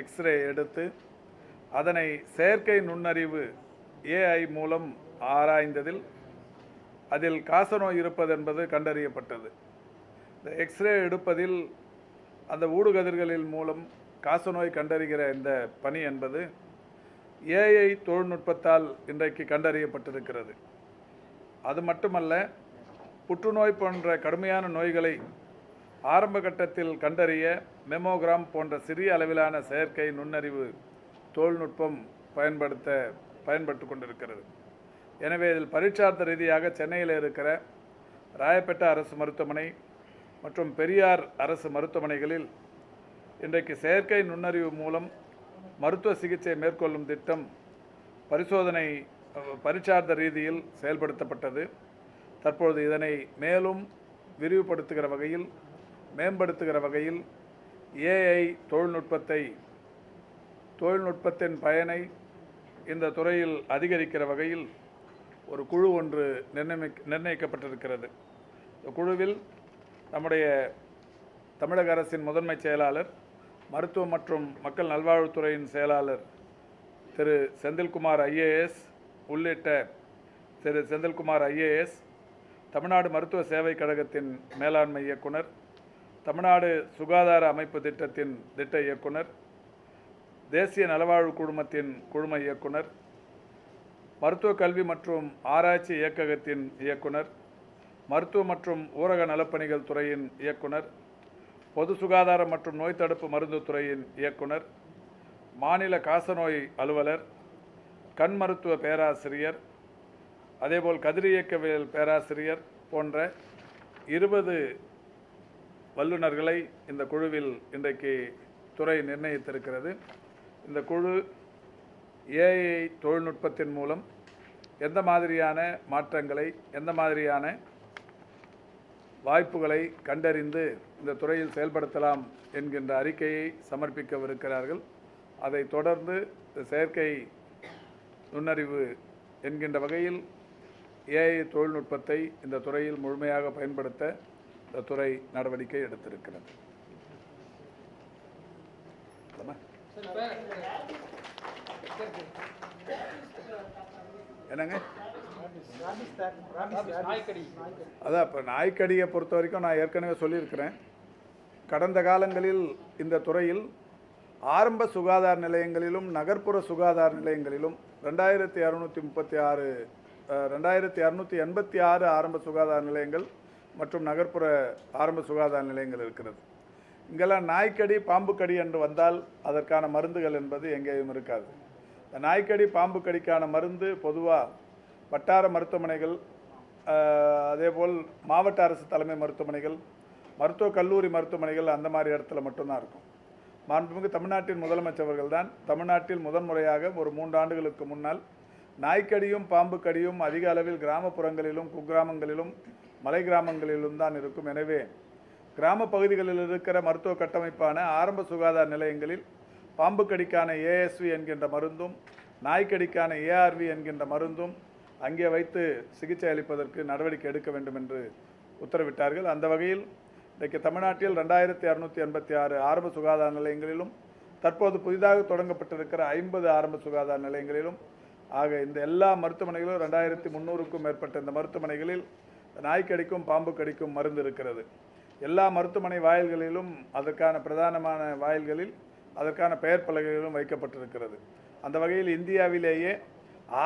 X ray எடுத்து அதனை செயற்கை நுண்ணறிவு ஏஐ மூலம் ஆராய்ந்ததில் அதில் காசநோய் இருப்பது என்பது கண்டறியப்பட்டது. இந்த எக்ஸ்ரே எடுப்பதில் அந்த ஊடுகதிர்களின் மூலம் காசநோய் கண்டறிகிற இந்த பணி என்பது ஏஐ தொழில்நுட்பத்தால் இன்றைக்கு கண்டறியப்பட்டிருக்கிறது. அது மட்டுமல்ல புற்றுநோய் போன்ற கடுமையான நோய்களை ஆரம்ப கட்டத்தில் கண்டறிய மெமோகிராம் போன்ற சிறிய அளவிலான செயற்கை நுண்ணறிவு தொழில்நுட்பம் பயன்படுத்த பயன்பட்டு கொண்டிருக்கிறது. எனவே இதில் பரீட்சார்த்த ரீதியாக சென்னையில் இருக்கிற ராயப்பேட்டை அரசு மருத்துவமனை மற்றும் பெரியார் அரசு மருத்துவமனைகளில் இன்றைக்கு செயற்கை நுண்ணறிவு மூலம் மருத்துவ சிகிச்சை மேற்கொள்ளும் திட்டம் பரிசோதனை பரீட்சார்த்த ரீதியில் செயல்படுத்தப்பட்டது. தற்பொழுது இதனை மேலும் விரிவுபடுத்துகிற வகையில் மேம்படுத்துகிற வகையில் ஏஐ தொழில்நுட்பத்தை தொழில்நுட்பத்தின் பயனை இந்த துறையில் அதிகரிக்கிற வகையில் ஒரு குழு ஒன்று நிர்ணயிக்க நிர்ணயிக்கப்பட்டிருக்கிறது. இந்த குழுவில் நம்முடைய தமிழக அரசின் முதன்மை செயலாளர் மருத்துவம் மற்றும் மக்கள் நல்வாழ்வுத்துறையின் செயலாளர் திரு செந்தில்குமார் ஐஏஎஸ் உள்ளிட்ட திரு செந்தில்குமார் ஐஏஎஸ் தமிழ்நாடு மருத்துவ சேவை கழகத்தின் மேலாண்மை இயக்குனர் தமிழ்நாடு சுகாதார அமைப்பு திட்டத்தின் திட்ட இயக்குனர் தேசிய நலவாழ்வு குழுமத்தின் குழும இயக்குனர் மருத்துவ கல்வி மற்றும் ஆராய்ச்சி இயக்ககத்தின் இயக்குனர் மருத்துவ மற்றும் ஊரக நலப்பணிகள் துறையின் இயக்குனர் பொது சுகாதாரம் மற்றும் நோய் தடுப்பு மருந்து துறையின் இயக்குனர் மாநில காசநோய் அலுவலர் கண் மருத்துவ பேராசிரியர் அதேபோல் கதிரியக்கவியல் பேராசிரியர் போன்ற இருபது வல்லுநர்களை இந்த குழுவில் இன்றைக்கு துறை நிர்ணயித்திருக்கிறது. இந்த குழு ஏஐ தொழில்நுட்பத்தின் மூலம் எந்த மாதிரியான மாற்றங்களை எந்த மாதிரியான வாய்ப்புகளை கண்டறிந்து இந்த துறையில் செயல்படுத்தலாம் என்கின்ற அறிக்கையை சமர்ப்பிக்கவிருக்கிறார்கள். அதை தொடர்ந்து செயற்கை நுண்ணறிவு என்கின்ற வகையில் ஏஐ தொழில்நுட்பத்தை இந்த துறையில் முழுமையாக பயன்படுத்த துறை நடவடிக்கை எடுத்திருக்கிறது. என்னங்க? அதான் இப்போ நாய்க்கடியை பொறுத்த வரைக்கும் நான் ஏற்கனவே சொல்லியிருக்கிறேன். கடந்த காலங்களில் இந்த துறையில் ஆரம்ப சுகாதார நிலையங்களிலும் நகர்ப்புற சுகாதார நிலையங்களிலும் ரெண்டாயிரத்தி இரநூத்தி முப்பத்தி ஆறு ரெண்டாயிரத்தி இரநூத்தி எண்பத்தி ஆறு ஆரம்ப சுகாதார நிலையங்கள் மற்றும் நகர்ப்புற ஆரம்ப சுகாதார நிலையங்கள் இருக்கிறது. இங்கெல்லாம் நாய்க்கடி பாம்பு கடி என்று வந்தால் அதற்கான மருந்துகள் என்பது எங்கேயும் இருக்காது. இந்த நாய்க்கடி பாம்பு கடிக்கான மருந்து பொதுவாக வட்டார மருத்துவமனைகள் அதேபோல் மாவட்ட அரசு தலைமை மருத்துவமனைகள் மருத்துவக் கல்லூரி மருத்துவமனைகள் அந்த மாதிரி இடத்துல மட்டும்தான் இருக்கும். மாண்புமிகு தமிழ்நாட்டின் முதலமைச்சர்கள் தான் தமிழ்நாட்டில் முதன்முறையாக ஒரு மூன்று ஆண்டுகளுக்கு முன்னால் நாய்க்கடியும் பாம்பு கடியும் அதிக அளவில் கிராமப்புறங்களிலும் குக்கிராமங்களிலும் மலை கிராமங்களிலும் தான் இருக்கும். எனவே கிராம பகுதிகளில் இருக்கிற மருத்துவ கட்டமைப்பான ஆரம்ப சுகாதார நிலையங்களில் பாம்பு கடிக்கான ஏஎஸ்வி என்கின்ற மருந்தும் நாய்க்கடிக்கான ஏஆர்வி என்கின்ற மருந்தும் அங்கே வைத்து சிகிச்சை அளிப்பதற்கு நடவடிக்கை எடுக்க வேண்டும் என்று உத்தரவிட்டார்கள். அந்த வகையில் இன்றைக்கு தமிழ்நாட்டில் ரெண்டாயிரத்தி அறுநூற்றி எண்பத்தி ஆறு ஆரம்ப சுகாதார நிலையங்களிலும் தற்போது புதிதாக தொடங்கப்பட்டிருக்கிற ஐம்பது ஆரம்ப சுகாதார நிலையங்களிலும் ஆக இந்த எல்லா மருத்துவமனைகளிலும் ரெண்டாயிரத்தி முந்நூறுக்கும் மேற்பட்ட இந்த மருத்துவமனைகளில் நாய் கடிக்கும் பாம்பு கடிக்கும் மருந்து இருக்கிறது. எல்லா மருத்துவமனை வாயில்களிலும் அதற்கான பிரதானமான வாயில்களில் அதற்கான பெயர் பலகைகளும் வைக்கப்பட்டிருக்கிறது. அந்த வகையில் இந்தியாவிலேயே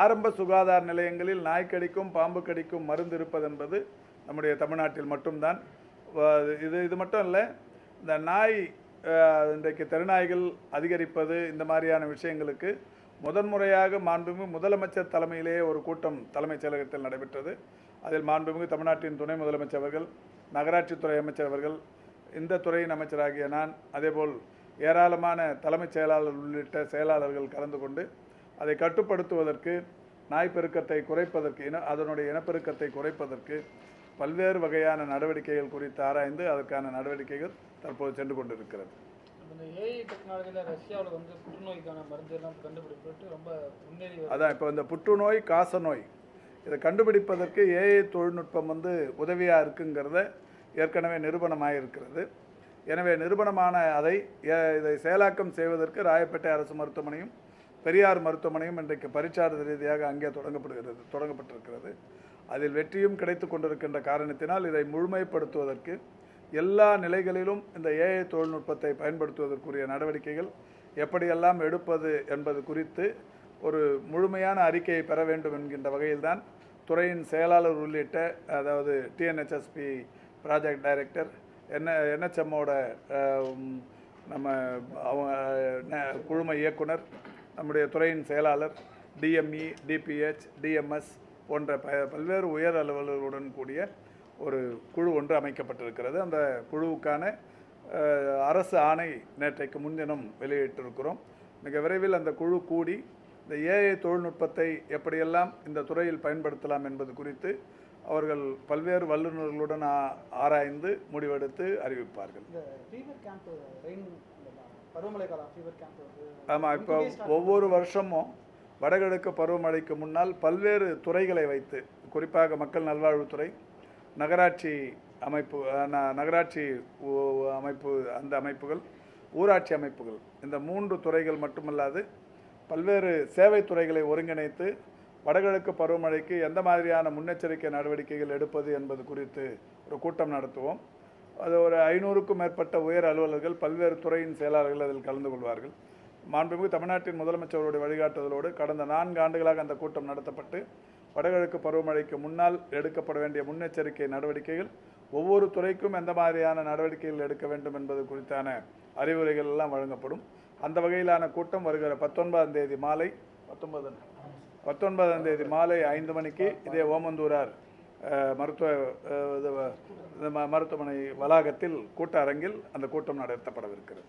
ஆரம்ப சுகாதார நிலையங்களில் நாய் கடிக்கும் பாம்பு கடிக்கும் மருந்து இருப்பது என்பது நம்முடைய தமிழ்நாட்டில் மட்டும்தான். இது இது மட்டும் இல்லை இந்த நாய் இன்றைக்கு தெருநாய்கள் அதிகரிப்பது இந்த மாதிரியான விஷயங்களுக்கு முதன்முறையாக மாண்புமிகு முதலமைச்சர் தலைமையிலேயே ஒரு கூட்டம் தலைமைச் செயலகத்தில் நடைபெற்றது. அதில் மாண்புமிகு தமிழ்நாட்டின் துணை முதலமைச்சர் அவர்கள் நகராட்சித்துறை அமைச்சர் அவர்கள் இந்த துறையின் அமைச்சராகிய நான் அதேபோல் ஏராளமான தலைமைச் செயலாளர் உள்ளிட்ட செயலாளர்கள் கலந்து கொண்டு அதை கட்டுப்படுத்துவதற்கு நாய் பெருக்கத்தை குறைப்பதற்கு இன அதனுடைய இனப்பெருக்கத்தை குறைப்பதற்கு பல்வேறு வகையான நடவடிக்கைகள் குறித்து ஆராய்ந்து அதற்கான நடவடிக்கைகள் தற்போது சென்று கொண்டிருக்கிறது இந்த ஏஐ டெக்னாலஜியில் ரஷ்யாவில் வந்து புற்றுநோய்க்கான மருந்து எல்லாம் கண்டுபிடிப்பட்டு ரொம்ப முன்னேறி வருது. அதான் இப்போ இந்த புற்றுநோய் காசநோய் இதை கண்டுபிடிப்பதற்கு ஏஐ தொழில்நுட்பம் வந்து உதவியாக இருக்குங்கிறத ஏற்கனவே நிரூபணமாக இருக்கிறது எனவே நிறுவனமான அதை இதை செயலாக்கம் செய்வதற்கு ராயப்பேட்டை அரசு மருத்துவமனையும் பெரியார் மருத்துவமனையும் இன்றைக்கு பரிச்சாரத ரீதியாக அங்கே தொடங்கப்படுகிறது தொடங்கப்பட்டிருக்கிறது. அதில் வெற்றியும் கிடைத்து கொண்டிருக்கின்ற காரணத்தினால் இதை முழுமைப்படுத்துவதற்கு எல்லா நிலைகளிலும் இந்த ஏஐ தொழில்நுட்பத்தை பயன்படுத்துவதற்குரிய நடவடிக்கைகள் எப்படியெல்லாம் எடுப்பது என்பது குறித்து ஒரு முழுமையான அறிக்கையை பெற வேண்டும் என்கின்ற வகையில்தான் துறையின் செயலாளர் உள்ளிட்ட அதாவது டிஎன்ஹெச்எஸ்பி ப்ராஜெக்ட் டைரக்டர் என்ன என்ஹெச்எம்மோட நம்ம அவங்க குழும இயக்குனர் நம்முடைய துறையின் செயலாளர் டிஎம்இ டிபிஹெச் டிஎம்எஸ் போன்ற ப பல்வேறு உயர் அலுவலர்களுடன் கூடிய ஒரு குழு ஒன்று அமைக்கப்பட்டிருக்கிறது. அந்த குழுவுக்கான அரசு ஆணை நேற்றைக்கு முன்தினம் வெளியிட்டிருக்கிறோம். மிக விரைவில் அந்த குழு கூடி இந்த ஏஐ தொழில்நுட்பத்தை எப்படியெல்லாம் இந்த துறையில் பயன்படுத்தலாம் என்பது குறித்து அவர்கள் பல்வேறு வல்லுநர்களுடன் ஆராய்ந்து முடிவெடுத்து அறிவிப்பார்கள். ஆமாம் இப்போ ஒவ்வொரு வருஷமும் வடகிழக்கு பருவமழைக்கு முன்னால் பல்வேறு துறைகளை வைத்து குறிப்பாக மக்கள் நல்வாழ்வுத்துறை நகராட்சி அமைப்பு நகராட்சி அமைப்பு அந்த அமைப்புகள் ஊராட்சி அமைப்புகள் இந்த மூன்று துறைகள் மட்டுமல்லாது பல்வேறு சேவை துறைகளை ஒருங்கிணைத்து வடகிழக்கு பருவமழைக்கு எந்த மாதிரியான முன்னெச்சரிக்கை நடவடிக்கைகள் எடுப்பது என்பது குறித்து ஒரு கூட்டம் நடத்துவோம். அது ஒரு ஐநூறுக்கும் மேற்பட்ட உயர் அலுவலர்கள் பல்வேறு துறையின் செயலாளர்கள் அதில் கலந்து கொள்வார்கள். மாண்புமிகு தமிழ்நாட்டின் முதலமைச்சருடைய வழிகாட்டுதலோடு கடந்த நான்கு ஆண்டுகளாக அந்த கூட்டம் நடத்தப்பட்டு வடகிழக்கு பருவமழைக்கு முன்னால் எடுக்கப்பட வேண்டிய முன்னெச்சரிக்கை நடவடிக்கைகள் ஒவ்வொரு துறைக்கும் எந்த மாதிரியான நடவடிக்கைகள் எடுக்க வேண்டும் என்பது குறித்தான அறிவுரைகள் எல்லாம் வழங்கப்படும். அந்த வகையிலான கூட்டம் வருகிற பத்தொன்பதாம் தேதி மாலை பத்தொன்பது பத்தொன்பதாம் தேதி மாலை ஐந்து மணிக்கு இதே ஓமந்தூரார் மருத்துவ மருத்துவமனை வளாகத்தில் கூட்ட அரங்கில் அந்த கூட்டம் நடத்தப்படவிருக்கிறது.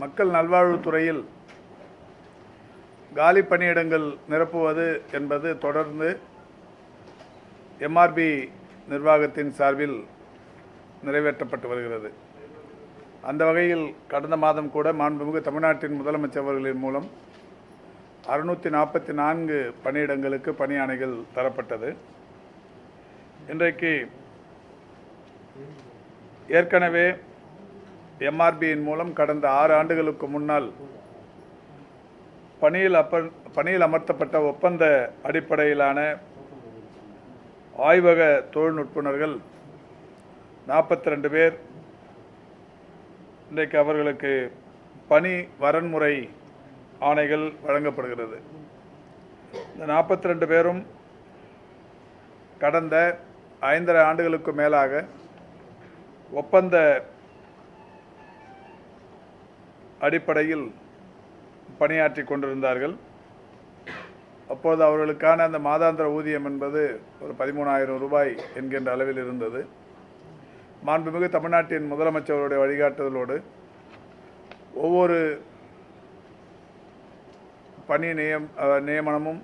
மக்கள் நல்வாழ்வுத்துறையில் காலி பணியிடங்கள் நிரப்புவது என்பது தொடர்ந்து எம்ஆர்பி நிர்வாகத்தின் சார்பில் நிறைவேற்றப்பட்டு வருகிறது. அந்த வகையில் கடந்த மாதம் கூட மாண்புமிகு தமிழ்நாட்டின் முதலமைச்சர் அவர்களின் மூலம் அறுநூற்றி நாற்பத்தி நான்கு பணியிடங்களுக்கு பணியாணைகள் தரப்பட்டது. இன்றைக்கு ஏற்கனவே எம்ஆர்பியின் மூலம் கடந்த ஆறு ஆண்டுகளுக்கு முன்னால் பணியில் அப்ப பணியில் அமர்த்தப்பட்ட ஒப்பந்த அடிப்படையிலான ஆய்வக தொழில்நுட்புணர்கள் நாற்பத்தி ரெண்டு பேர். இன்றைக்கு அவர்களுக்கு பணி வரன்முறை ஆணைகள் வழங்கப்படுகிறது. இந்த நாற்பத்தி ரெண்டு பேரும் கடந்த ஐந்தரை ஆண்டுகளுக்கு மேலாக ஒப்பந்த அடிப்படையில் பணியாற்றி கொண்டிருந்தார்கள். அப்போது அவர்களுக்கான அந்த மாதாந்திர ஊதியம் என்பது ஒரு பதிமூணாயிரம் ரூபாய் என்கின்ற அளவில் இருந்தது. மாண்புமிகு தமிழ்நாட்டின் முதலமைச்சருடைய வழிகாட்டுதலோடு ஒவ்வொரு பணி நியம் நியமனமும்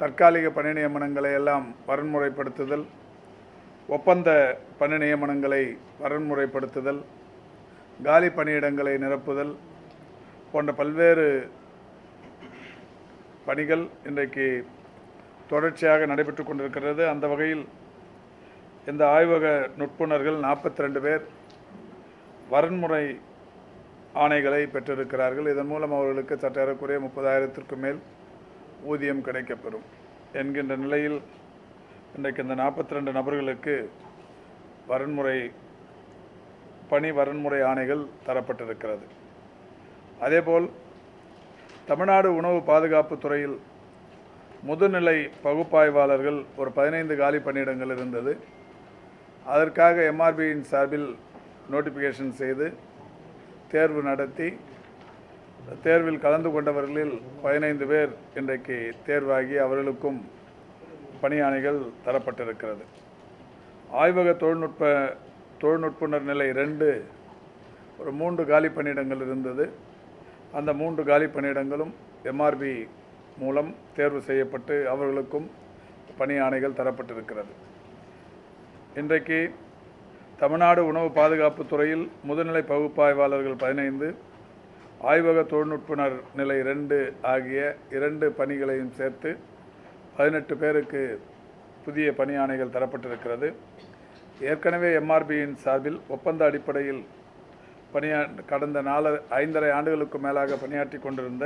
தற்காலிக பணி நியமனங்களை எல்லாம் வரன்முறைப்படுத்துதல் ஒப்பந்த பணி நியமனங்களை வரன்முறைப்படுத்துதல் காலி பணியிடங்களை நிரப்புதல் போன்ற பல்வேறு பணிகள் இன்றைக்கு தொடர்ச்சியாக நடைபெற்று கொண்டிருக்கிறது. அந்த வகையில் இந்த ஆய்வக நுட்புணர்கள் நாற்பத்தி ரெண்டு பேர் வரன்முறை ஆணைகளை பெற்றிருக்கிறார்கள். இதன் மூலம் அவர்களுக்கு சற்றேறக்குறைய முப்பதாயிரத்திற்கு மேல் ஊதியம் கிடைக்கப்பெறும் என்கின்ற நிலையில் இன்றைக்கு இந்த நாற்பத்தி ரெண்டு நபர்களுக்கு வரன்முறை பணி வரன்முறை ஆணைகள் தரப்பட்டிருக்கிறது. அதேபோல் தமிழ்நாடு உணவு பாதுகாப்பு துறையில் முதுநிலை பகுப்பாய்வாளர்கள் ஒரு பதினைந்து காலி பணியிடங்கள் இருந்தது. அதற்காக எம்ஆர்பியின் சார்பில் நோட்டிஃபிகேஷன் செய்து தேர்வு நடத்தி தேர்வில் கலந்து கொண்டவர்களில் பதினைந்து பேர் இன்றைக்கு தேர்வாகி அவர்களுக்கும் பணியாணைகள் தரப்பட்டிருக்கிறது. ஆய்வக தொழில்நுட்ப தொழில்நுட்புணர் நிலை ரெண்டு ஒரு மூன்று காலி பணியிடங்கள் இருந்தது. அந்த மூன்று காலி பணியிடங்களும் எம்ஆர்பி மூலம் தேர்வு செய்யப்பட்டு அவர்களுக்கும் பணி ஆணைகள் தரப்பட்டிருக்கிறது. இன்றைக்கு தமிழ்நாடு உணவு பாதுகாப்பு துறையில் முதுநிலை பகுப்பாய்வாளர்கள் பதினைந்து ஆய்வக தொழில்நுட்புணர் நிலை ரெண்டு ஆகிய இரண்டு பணிகளையும் சேர்த்து பதினெட்டு பேருக்கு புதிய பணியாணைகள் தரப்பட்டிருக்கிறது. ஏற்கனவே எம்ஆர்பியின் சார்பில் ஒப்பந்த அடிப்படையில் பணியா கடந்த நாலு ஐந்தரை ஆண்டுகளுக்கு மேலாக பணியாற்றி கொண்டிருந்த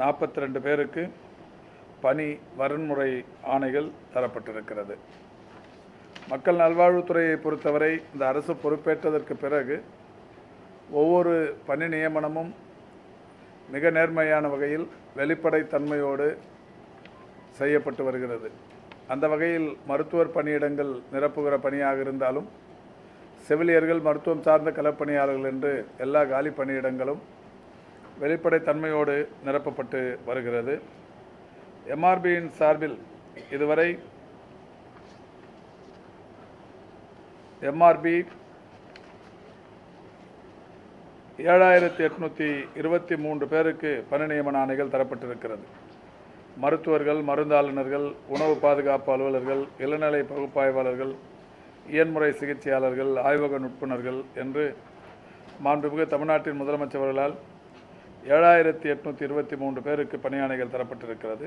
நாற்பத்தி ரெண்டு பேருக்கு பணி வரன்முறை ஆணைகள் தரப்பட்டிருக்கிறது. மக்கள் நல்வாழ்வுத்துறையை பொறுத்தவரை இந்த அரசு பொறுப்பேற்றதற்கு பிறகு ஒவ்வொரு பணி நியமனமும் மிக நேர்மையான வகையில் வெளிப்படைத்தன்மையோடு செய்யப்பட்டு வருகிறது. அந்த வகையில் மருத்துவர் பணியிடங்கள் நிரப்புகிற பணியாக இருந்தாலும் செவிலியர்கள் மருத்துவம் சார்ந்த களப்பணியாளர்கள் என்று எல்லா காலி பணியிடங்களும் வெளிப்படைத்தன்மையோடு நிரப்பப்பட்டு வருகிறது. எம்ஆர்பியின் சார்பில் இதுவரை எம்ஆர்பி ஏழாயிரத்தி எட்நூற்றி இருபத்தி மூன்று பேருக்கு பணி நியமன ஆணைகள் தரப்பட்டிருக்கிறது. மருத்துவர்கள் மருந்தாளுநர்கள் உணவு பாதுகாப்பு அலுவலர்கள் இளநிலை பகுப்பாய்வாளர்கள் இயன்முறை சிகிச்சையாளர்கள் ஆய்வக நுட்புணர்கள் என்று மாண்புமிகு தமிழ்நாட்டின் முதலமைச்சர்களால் ஏழாயிரத்தி எட்நூற்றி இருபத்தி மூன்று பேருக்கு பணியாணைகள் தரப்பட்டிருக்கிறது.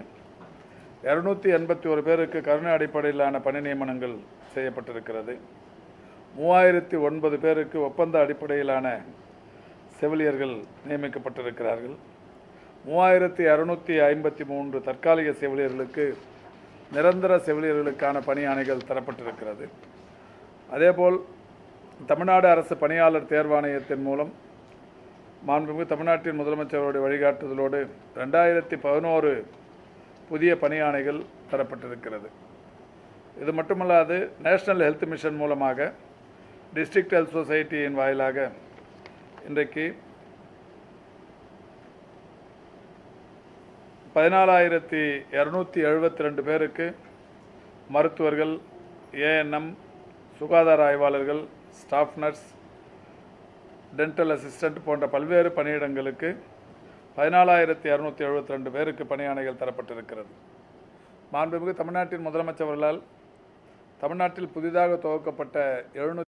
இரநூத்தி எண்பத்தி ஒரு பேருக்கு கருணை அடிப்படையிலான பணி நியமனங்கள் செய்யப்பட்டிருக்கிறது. மூவாயிரத்தி ஒன்பது பேருக்கு ஒப்பந்த அடிப்படையிலான செவிலியர்கள் நியமிக்கப்பட்டிருக்கிறார்கள். மூவாயிரத்தி அறுநூற்றி ஐம்பத்தி மூன்று தற்காலிக செவிலியர்களுக்கு நிரந்தர செவிலியர்களுக்கான பணியாணைகள் தரப்பட்டிருக்கிறது. அதேபோல் தமிழ்நாடு அரசு பணியாளர் தேர்வாணையத்தின் மூலம் மாண்புமிகு தமிழ்நாட்டின் முதலமைச்சருடைய வழிகாட்டுதலோடு ரெண்டாயிரத்தி பதினோரு புதிய பணியாணைகள் தரப்பட்டிருக்கிறது. இது மட்டுமல்லாது நேஷனல் ஹெல்த் மிஷன் மூலமாக டிஸ்ட்ரிக்ட் ஹெல்த் சொசைட்டியின் வாயிலாக இன்றைக்கு பதினாலாயிரத்தி இரநூத்தி எழுபத்தி ரெண்டு பேருக்கு மருத்துவர்கள் ஏஎன்எம் சுகாதார ஆய்வாளர்கள் ஸ்டாஃப் நர்ஸ் டென்டல் அசிஸ்டண்ட் போன்ற பல்வேறு பணியிடங்களுக்கு பதினாலாயிரத்தி இரநூத்தி எழுபத்தி ரெண்டு பேருக்கு பணியாணைகள் தரப்பட்டிருக்கிறது. மாண்புமிகு தமிழ்நாட்டின் முதலமைச்சர்களால் தமிழ்நாட்டில் புதிதாக துவக்கப்பட்ட எழுநூற்றி